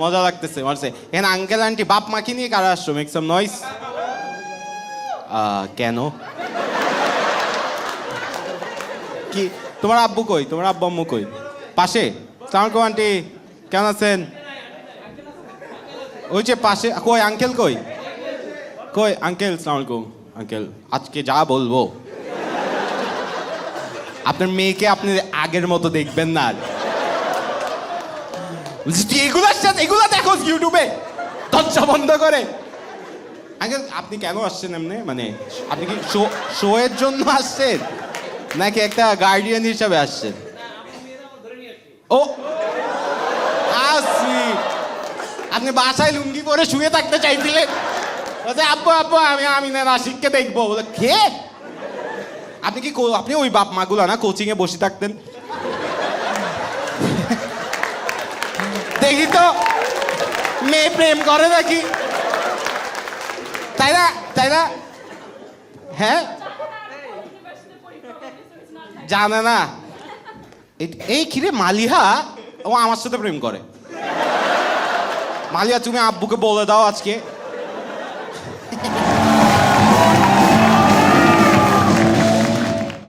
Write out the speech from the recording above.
মজা লাগতেছে, মারছে। এখানে আঙ্কেল আন্টি বাপ মাকে নিয়ে কারা আসছো? মেক সাম নয়েস কেন? কি, তোমার আব্বু কই? তোমার আব্বু, আম্মু কই? পাশে? সালামালাইকুম আন্টি কেমন আছেন? ওই যে পাশে, কই আঙ্কেল কই? কই আঙ্কেল সালামালাইকুম আঙ্কেল আজকে যা বলব। আপনার মেয়েকে আপনি আগের মতো দেখবেন না আর। তুই এগুলোর এগুলো দেখো ইউটিউবে দরজা বন্ধ করে। আপনি কেন আসছেন এমনি? মানে আপনি কি শো শো এর জন্য আসছেন? নাকি একটা গার্ডিয়ান হিসাবে আসছেন? ও, আসি। আপনি বাসায় লুঙ্গি পরে শুয়ে থাকতে চাইছিলেন? বলছে, আব্বু আব্বু, আমি আমি না রাশিককে দেখব। বলে, কে? আপনি কি আপনি ওই বাপ মাগুলো না কোচিং এ বসে থাকতেন? দেখি তো মেয়ে প্রেম করে নাকি? তাই না? তাই না? হ্যাঁ? জানে না। এই- কিরে মালিহা? ও আমার সাথে প্রেম করে। মালিয়া তুমি আব্বুকে বলে দাও আজকে।